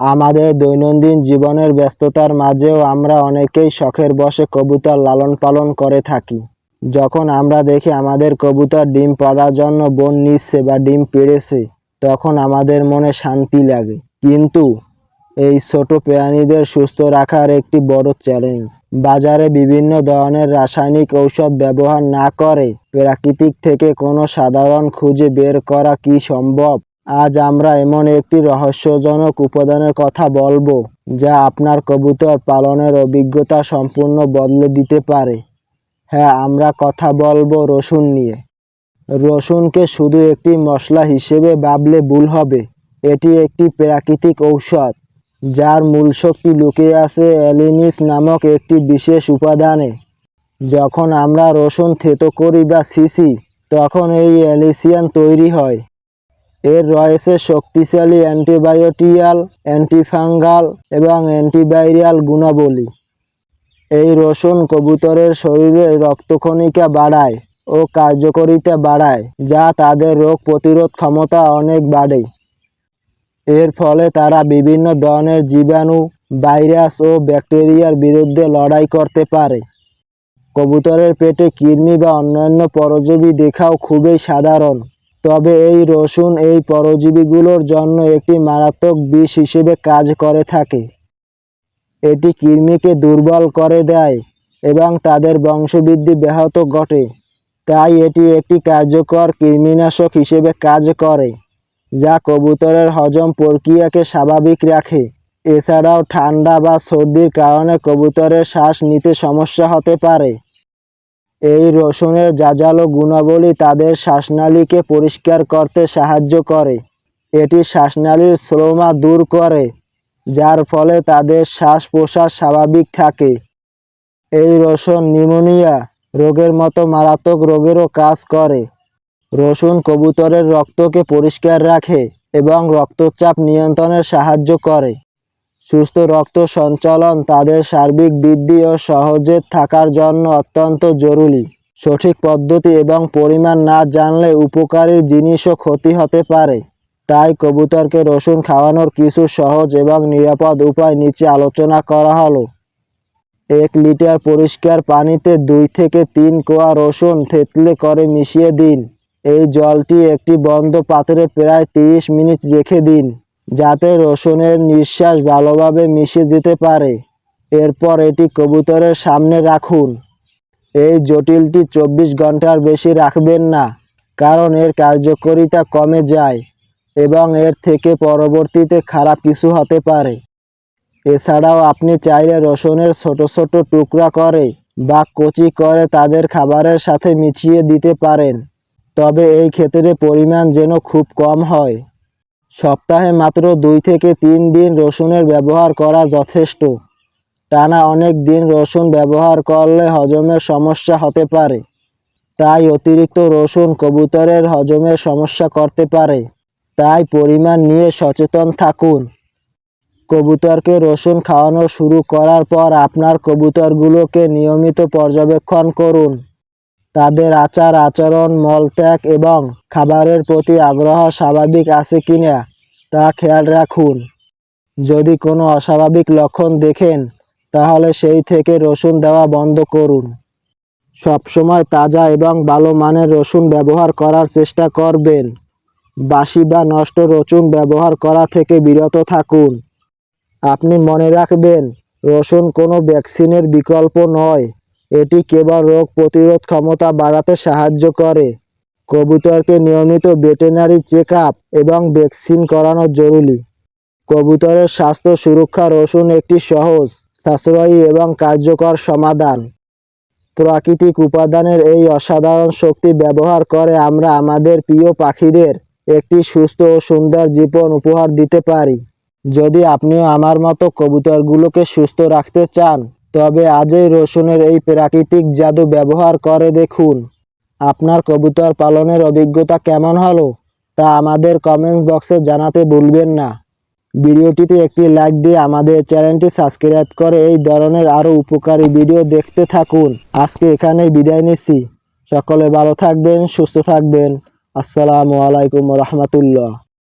আমাদের দৈনন্দিন জীবনের ব্যস্ততার মাঝেও আমরা অনেকেই শখের বশে কবুতর লালন পালন করে থাকি। যখন আমরা দেখি আমাদের কবুতর ডিম পাড়ার জন্য বন নিচ্ছে বা ডিম পেড়েছে, তখন আমাদের মনে শান্তি লাগে। কিন্তু এই ছোট প্রাণীদের সুস্থ রাখার একটি বড় চ্যালেঞ্জ বাজারে বিভিন্ন ধরনের রাসায়নিক ঔষধ ব্যবহার না করে প্রাকৃতিক থেকে কোনো সাধারণ খুঁজে বের করা কি সম্ভব? আজ আমরা এমন একটি রহস্যজনক উপাদানের কথা বলব, যা আপনার কবুতর পালনের অভিজ্ঞতা সম্পূর্ণ বদলে দিতে পারে। হ্যাঁ আমরা কথা বলব রসুন নিয়ে। রসুনকে শুধু একটি মশলা হিসেবে ভাবলে ভুল হবে। এটি একটি প্রাকৃতিক ঔষধ, যার মূল শক্তি লুকিয়ে আছে অ্যালিনিস নামক একটি বিশেষ উপাদানে। যখন আমরা রসুন থেতো করি বা সিসি, তখন এই অ্যালিসিয়ান তৈরি হয়। এর রয়েছে শক্তিশালী অ্যান্টিবায়োটিয়াল, অ্যান্টিফাঙ্গাল এবং অ্যান্টিভাইরাল গুণাবলী। এই রসুন কবুতরের শরীরে রক্তক্ষণিকা বাড়ায় ও কার্যকরিতা বাড়ায়, যা তাদের রোগ প্রতিরোধ ক্ষমতা অনেক বাড়ে। এর ফলে তারা বিভিন্ন ধরনের জীবাণু, ভাইরাস ও ব্যাকটেরিয়ার বিরুদ্ধে লড়াই করতে পারে। কবুতরের পেটে কৃমি বা অন্যান্য পরজীবী দেখাও খুবই সাধারণ। তবে এই রসুন এই পরজীবীগুলোর জন্য একটি মারাত্মক বিষ হিসেবে কাজ করে থাকে। এটি কৃমিকে দুর্বল করে দেয় এবং তাদের বংশবৃদ্ধি ব্যাহত ঘটে। তাই এটি একটি কার্যকর কৃমিনাশক হিসেবে কাজ করে, যা কবুতরের হজম প্রক্রিয়াকে স্বাভাবিক রাখে। এছাড়াও ঠান্ডা বা সর্দির কারণে কবুতরের শ্বাস নিতে সমস্যা হতে পারে। এই রসুনের জাজালো গুণাবলী তাদের শ্বাসনালীকে পরিষ্কার করতে সাহায্য করে। এটি শ্বাসনালীর শ্রমা দূর করে, যার ফলে তাদের শ্বাস প্রশ্বাস স্বাভাবিক থাকে। এই রসুন নিউমোনিয়া রোগের মতো মারাত্মক রোগেরও কাজ করে। রসুন কবুতরের রক্তকে পরিষ্কার রাখে এবং রক্তচাপ নিয়ন্ত্রণে সাহায্য করে। সুস্থ রক্ত সঞ্চালন তাদের সার্বিক বৃদ্ধি ও সহজে থাকার জন্য অত্যন্ত জরুরি। সঠিক পদ্ধতি এবং পরিমাণ না জানলে উপকারী জিনিসও ক্ষতি হতে পারে। তাই কবুতরকে রসুন খাওয়ানোর কিছু সহজ এবং নিরাপদ উপায় নিচে আলোচনা করা হলো। এক লিটার পরিষ্কার পানিতে দুই থেকে তিন কোয়া রসুন থেতলে করে মিশিয়ে দিন। এই জলটি একটি বন্ধ পাত্রে প্রায় তিরিশ মিনিট রেখে দিন। যাতে রসুনের নিঃশ্বাস ভালোভাবে মিশে যেতে পারে। এরপর এটি কবুতরের সামনে রাখুন। এই জটিলটি চব্বিশ ঘণ্টার বেশি রাখবেন না, কারণ এর কার্যকারিতা কমে যায় এবং এর থেকে পরবর্তীতে খারাপ কিছু হতে পারে। এছাড়াও আপনি চাইলে রসুনের ছোট ছোট টুকরা করে বা কচি করে তাদের খাবারের সাথে মিশিয়ে দিতে পারেন, তবে এই ক্ষেত্রে পরিমাণ যেন খুব কম হয়। সপ্তাহে মাত্র দুই থেকে তিন দিন রসুনের ব্যবহার করা যথেষ্ট। টানা অনেক দিন রসুন ব্যবহার করলে হজমের সমস্যা হতে পারে। তাই অতিরিক্ত রসুন কবুতরের হজমের সমস্যা করতে পারে। তাই পরিমাণ নিয়ে সচেতন থাকুন। কবুতরকে রসুন খাওয়ানো শুরু করার পর আপনার কবুতরগুলোকে নিয়মিত পর্যবেক্ষণ করুন। তাদের আচার, আচরণ, মলত্যাগ এবং খাবারের প্রতি আগ্রহ স্বাভাবিক আছে কিনা তা খেয়াল রাখুন। যদি কোনো অস্বাভাবিক লক্ষণ দেখেন, তাহলে সেই থেকে রসুন দেওয়া বন্ধ করুন। সবসময় তাজা এবং ভালো মানের রসুন ব্যবহার করার চেষ্টা করবেন। বাসি বা নষ্ট রসুন ব্যবহার করা থেকে বিরত থাকুন। আপনি মনে রাখবেন, রসুন কোনো ভ্যাকসিনের বিকল্প নয়। এটি কেবল রোগ প্রতিরোধ ক্ষমতা বাড়াতে সাহায্য করে। কবুতরকে নিয়মিত ভেটেনারি চেক আপ এবং ভ্যাকসিন করানো জরুরি। কবুতরের স্বাস্থ্য সুরক্ষা রসুন একটি সহজ, সাশ্রয়ী এবং কার্যকর সমাধান। প্রাকৃতিক উপাদানের এই অসাধারণ শক্তি ব্যবহার করে আমরা আমাদের প্রিয় পাখিদের একটি সুস্থ ও সুন্দর জীবন উপহার দিতে পারি। যদি আপনিও আমার মতো কবুতরগুলোকে সুস্থ রাখতে চান তবে আজই রসুনের এই প্রাকৃতিক জাদু ব্যবহার করে দেখুন। আপনার কবুতর পালনের অভিজ্ঞতা কেমন হলো, তা আমাদের কমেন্টস বক্সে জানাতে ভুলবেন না। ভিডিওটিতে একটি লাইক দিয়ে আমাদের চ্যানেলটি সাবস্ক্রাইব করে এই ধরনের আরও উপকারী ভিডিও দেখতে থাকুন। আজকে এখানেই বিদায় নিচ্ছি। সকলে ভালো থাকবেন, সুস্থ থাকবেন। আসসালামু আলাইকুম রহমতুল্লাহ।